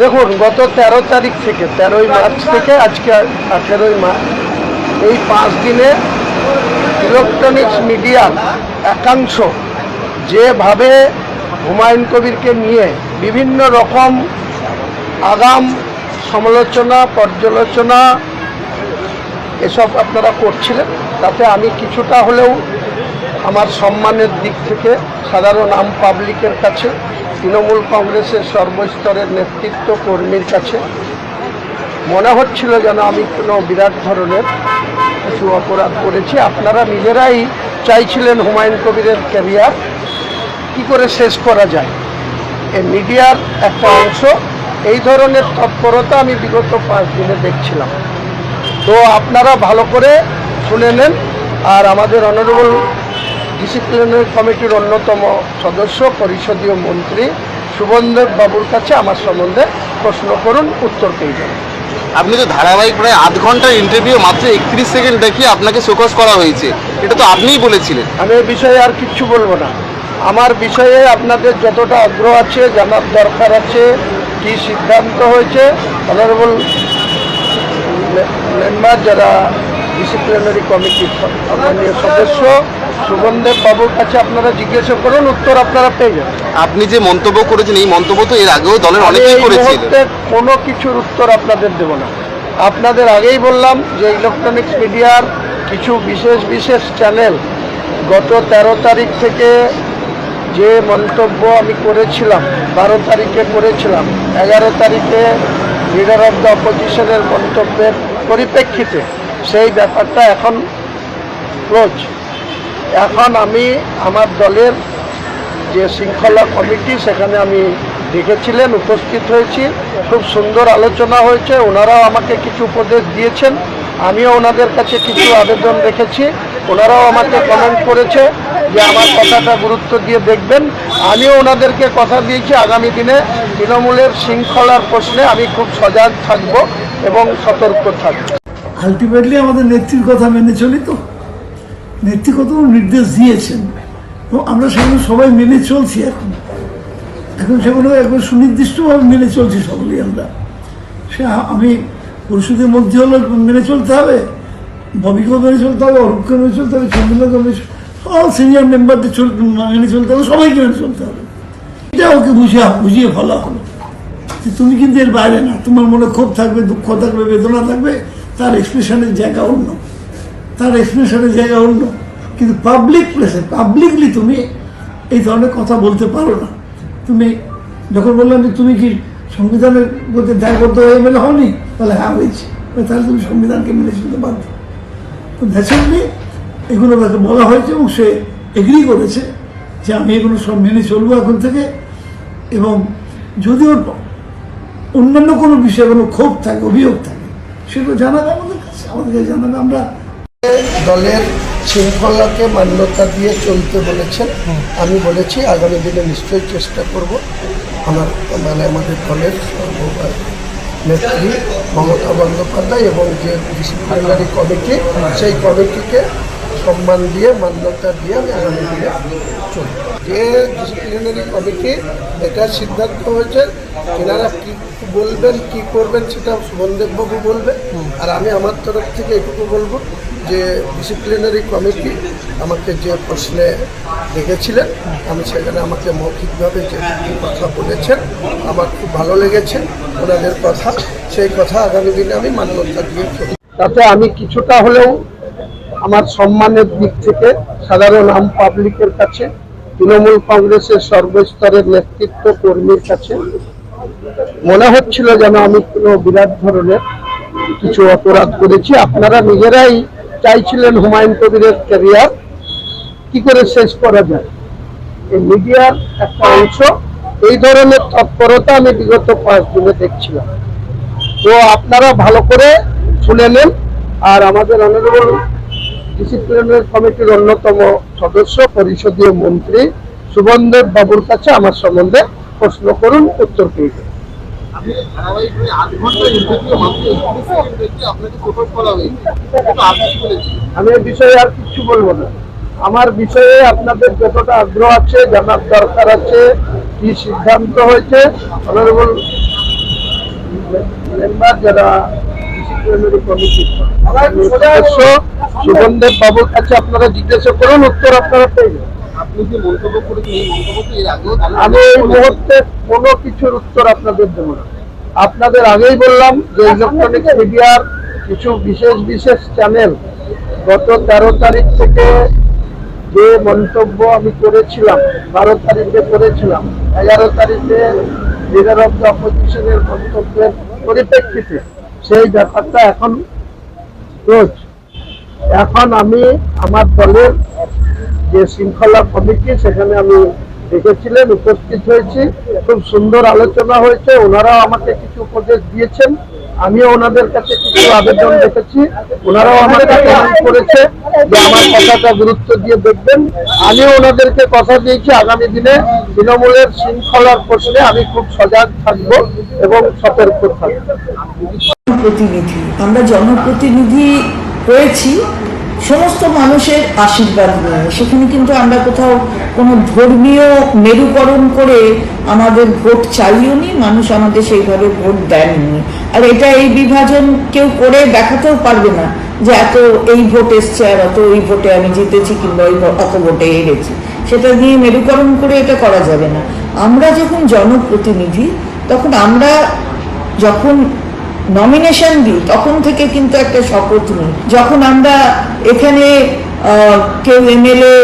দেখুন, গত তেরো তারিখ থেকে, তেরোই মার্চ থেকে আজকে আঠেরোই মার্চ এই পাঁচ দিনে ইলেকট্রনিক্স মিডিয়ার একাংশ যেভাবে হুমায়ুন কবিরকে নিয়ে বিভিন্ন রকম আগাম সমালোচনা, পর্যালোচনা, এসব আপনারা করছিলেন, তাতে আমি কিছুটা হলেও আমার সম্মানের দিক থেকে সাধারণ আম পাবলিকের কাছে তৃণমূল কংগ্রেসের সর্বস্তরের নেতৃত্ব কর্মীর কাছে মনে হচ্ছিল যেন আমি কোনো বিরাট ধরনের কিছু অপরাধ করেছি। আপনারা নিজেরাই চাইছিলেন হুমায়ুন কবিরের ক্যারিয়ার কি করে শেষ করা যায়। এই মিডিয়ার একটা অংশ, এই ধরনের তৎপরতা আমি বিগত পাঁচ দিনে দেখছিলাম। তো আপনারা ভালো করে শুনে নেন আর আমাদের অনারেবল ডিসিপ্লিনারি কমিটির অন্যতম সদস্য পরিষদীয় মন্ত্রী সুবন্ধব বাবুর কাছে আমার সম্বন্ধে প্রশ্ন করুন উত্তর পেয়ে যাবেন। আপনি তো ধারাবাহিক প্রায় আধ ঘণ্টার ইন্টারভিউ মাত্র একত্রিশ সেকেন্ড দেখিয়ে আপনাকে শোকস করা হয়েছে। এটা তো আপনিই বলেছিলেন। আমি এ বিষয়ে আর কিচ্ছু বলব না। আমার বিষয়ে আপনাদের যতটা আগ্রহ আছে জানার দরকার আছে কি সিদ্ধান্ত হয়েছে অনারেবল মেম্বার যারা ডিসিপ্লিনারি কমিটির সম্মানীয় সদস্য সুবন্ধেব বাবুর কাছে আপনারা জিজ্ঞাসা করুন উত্তর আপনারা পেয়ে যাবেন। আপনি যে মন্তব্য করেছেন এই মন্তব্য তো এর আগেও দলের অনেকেই করেছিল কোনো কিছুর উত্তর আপনাদের দেব না। আপনাদের আগেই বললাম যে ইলেকট্রনিক্স মিডিয়ার কিছু বিশেষ বিশেষ চ্যানেল গত তেরো তারিখ থেকে যে মন্তব্য আমি করেছিলাম বারো তারিখে করেছিলাম এগারো তারিখে লিডার অফ দ্য অপোজিশনের মন্তব্যের পরিপ্রেক্ষিতে সেই ব্যাপারটা এখন ক্লোজ এখন আমি আমার দলের যে শৃঙ্খলা কমিটি, সেখানে আমি দেখেছিলেন, উপস্থিত হয়েছি। খুব সুন্দর আলোচনা হয়েছে। ওনারাও আমাকে কিছু উপদেশ দিয়েছেন। আমিও ওনাদের কাছে কিছু আবেদন রেখেছি। ওনারাও আমাকে কমেন্ট করেছে যে আমার কথাটা গুরুত্ব দিয়ে দেখবেন। আমিও ওনাদেরকে কথা দিয়েছি। আগামী দিনে তৃণমূলের শৃঙ্খলার প্রশ্নে আমি খুব সজাগ থাকব এবং সতর্ক থাকব। আলটিমেটলি আমাদের নেত্রীর কথা মেনে চলি তো। নেত্রী কত নির্দেশ দিয়েছেন। এবং আমরা সেগুলো সবাই মেনে চলছি এখন। এখন সেগুলো একবার সুনির্দিষ্টভাবে মেনে চলছি সকলেই আমরা। সে আমি পরিষদের মধ্যে হলো মেনে চলতে হবে, ববিকেও মেনে চলতে হবে অরূপকে মেনে চলতে হবে চন্দ্রকে মেনে অল সিনিয়র মেম্বারদের চল মেনে চলতে হবে, সবাইকে মেনে চলতে হবে। এটা ওকে বুঝিয়ে বুঝিয়ে ফেলা হলো যে তুমি কিন্তু এর বাইরে না, তোমার মনে ক্ষোভ থাকবে, দুঃখ থাকবে, বেদনা থাকবে তার এক্সপ্রেশনের জায়গা অন্য, তার এক্সপ্রেশনের জায়গা অন্য। কিন্তু পাবলিক প্লেসে পাবলিকলি তুমি এই ধরনের কথা বলতে পারো না। তুমি যখন বললাম যে তুমি কি সংবিধানের মধ্যে দায়বদ্ধ হয়ে মেলে হওনি? তাহলে হ্যাঁ হয়েছে। তাহলে তুমি সংবিধানকে মেনে চলতে বাধ্য। তো ন্যাচারালি এগুলো তাকে বলা হয়েছে এবং সে এগ্রি করেছে যে আমি এগুলো সব মেনে চলবো এখন থেকে। এবং যদি ওর অন্যান্য কোনো বিষয়ে কোনো ক্ষোভ থাকে, অভিযোগ থাকে সেগুলো জানাবে আমাদের কাছে আমাদেরকে জানাবে আমরা দলের শৃঙ্খলাকে মান্যতা দিয়ে চলতে বলেছেন। আমি বলেছি, আগামী দিনে নিশ্চয়ই চেষ্টা করব আমার মানে আমাদের দলের নেত্রী মমতা বন্দ্যোপাধ্যায় এবং যে ডিসিপ্লিনারি কমিটি, সেই কমিটিকে সম্মান দিয়ে, মান্যতা দিয়ে আমি আগামী দিনে চলব। যে ডিসিপ্লিনারি কমিটি এটা সিদ্ধান্ত হয়েছে, এনারা কি বলবেন, কি করবেন সেটা সুমনদেববাবু বলবে। আর আমি আমার তরফ থেকে এটুকু বলব যে ডিসিপ্লিনারি কমিটি আমাকে যে প্রশ্নে দেখেছিলেন আমি সেখানে আমাকে মৌখিকভাবে যে কথা বলেছেন, আমার খুব ভালো লেগেছে ওনাদের কথা। সেই কথা আগামী দিনে আমি মান্যতা দিয়ে চলি তাতে আমি কিছুটা হলেও আমার সম্মানের দিক থেকে সাধারণ আম পাবলিকের কাছে, তৃণমূল কংগ্রেসের সর্বস্তরের নেতৃত্ব কর্মীর কাছে। মনে হচ্ছিল যেন আমি কোনো বিরাট ধরনের কিছু অপরাধ করেছি। আপনারা নিজেরাই চাইছিলেন হুমায়ুন কবিরের ক্যারিয়ার। কি করে শেষ করা যায়? এই মিডিয়ার একটা অংশ, এই ধরনের তৎপরতা আমি বিগত পাঁচ দিনে দেখছিলাম। তো আপনারা ভালো করে শুনে নেন। আর আমাদের অনারেবল ডিসিপ্লিনারি কমিটির অন্যতম সদস্য পরিষদীয় মন্ত্রী সুবন্ধব বাবুর কাছে আমার সম্বন্ধে প্রশ্ন করুন উত্তর পেয়ে যাবেন। আমি এই বিষয়ে আর কিচ্ছু বলব না। আমার বিষয়ে আপনাদের যতটা আগ্রহ আছে জানার দরকার আছে কি সিদ্ধান্ত হয়েছে অনারেবল মেম্বার যারা সদস্য সুগন্ধেব বাবুর কাছে আপনারা জিজ্ঞাসা করুন উত্তর আপনারা পেয়ে যাবেন। আপনি যে মন্তব্য করেছেন এই মন্তব্য এর আগেও আমি এই মুহূর্তে কোনো কিছুর উত্তর আপনাদের দেবো না আপনাদের আগেই বললাম যে ইলেকট্রনিক মিডিয়ার কিছু বিশেষ বিশেষ চ্যানেল গত তেরো তারিখ থেকে যে মন্তব্য আমি করেছিলাম বারো তারিখে করেছিলাম এগারো তারিখে লিডার অব দ্য অপোজিশনের মন্তব্যের পরিপ্রেক্ষিতে সেই ব্যাপারটা এখন রোজ। এখন আমি আমার দলের যে শৃঙ্খলা কমিটি সেখানে আমি দেখেছিলেন, উপস্থিত হয়েছি। খুব সুন্দর আলোচনা হয়েছে। ওনারাও আমাকে কিছু উপদেশ দিয়েছেন। আমিও ওনাদের কাছে কিছু আবেদন রেখেছি। ওনারাও আমার কাছে করেছে যে আমার কথাটা গুরুত্ব দিয়ে দেখবেন। আমিও ওনাদেরকে কথা দিয়েছি। আগামী দিনে তৃণমূলের শৃঙ্খলার প্রশ্নে আমি খুব সজাগ থাকব এবং সতর্ক থাকব। প্রতিনিধি, আমরা জনপ্রতিনিধি হয়েছি। সমস্ত মানুষের আশীর্বাদ নিয়ে। সেখানে কিন্তু আমরা কোথাও কোনো ধর্মীয় মেরুকরণ করে আমাদের ভোট চাইও নি মানুষ আমাদের সেইভাবে ভোট দেননি। আর এটা এই বিভাজন কেউ করে দেখাতেও পারবে না যে এত এই ভোট এসছে আর অত এই ভোটে আমি জিতেছি কিংবা ওই অত ভোটে হেরেছি। সেটা নিয়ে মেরুকরণ করে এটা করা যাবে না। আমরা যখন জনপ্রতিনিধি, তখন আমরা যখন নমিনেশন দিই, তখন থেকে কিন্তু একটা শপথ নিই। যখন আমরা এখানে কেউ এমএলএ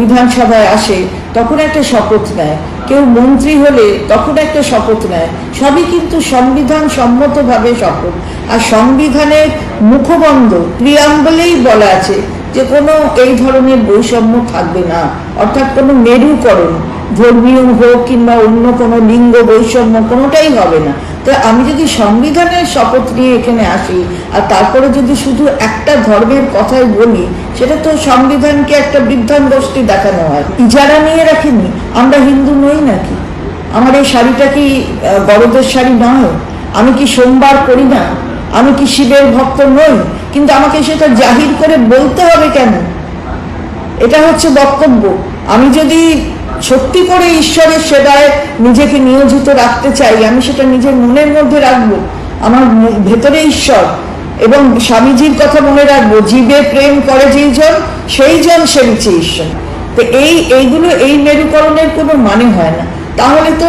বিধানসভায় আসে, তখন একটা শপথ নেয়। কেউ মন্ত্রী হলে তখন একটা শপথ নেয়। সবই কিন্তু সংবিধান সম্মতভাবে শপথ। আর সংবিধানের মুখবন্ধ প্রিয়াম্বলেই বলা আছে যে কোনো এই ধরনের বৈষম্য থাকবে না। অর্থাৎ কোনো মেরুকরণ ধর্মীয় হোক কিংবা অন্য কোনো লিঙ্গ বৈষম্য, কোনোটাই হবে না। তো আমি যদি সংবিধানের শপথ নিয়ে এখানে আসি, আর তারপরে যদি শুধু একটা ধর্মের কথাই বলি, সেটা তো সংবিধানকে একটা বৃদ্ধাঙ্গোষ্ঠী দেখানো হয়। ইজারা নিয়ে রাখিনি? আমরা হিন্দু নই নাকি? আমার এই শাড়িটা কি বড়দের শাড়ি নয়? আমি কি সোমবার করি না? আমি কি শিবের ভক্ত নই? কিন্তু আমাকে সেটা জাহির করে বলতে হবে কেন? এটা হচ্ছে বক্তব্য। আমি যদি সত্যি করে ঈশ্বরের সেবায় নিজেকে নিয়োজিত রাখতে চাই, আমি সেটা নিজের মনের মধ্যে রাখব, আমার ভেতরে ঈশ্বর এবং স্বামীজির কথা মনে রাখব, জীবে প্রেম করে যেই জন সেই জন সেবিছে ঈশ্বর। তো এই, এইগুলো, এই মেরুকরণের কোনো মানে হয় না। তাহলে তো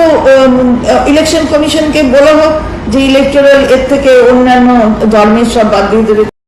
ইলেকশন কমিশনকে বলা হোক যে ইলেকটোরাল এর থেকে অন্যান্য ধর্মের সব বাদ দিয়ে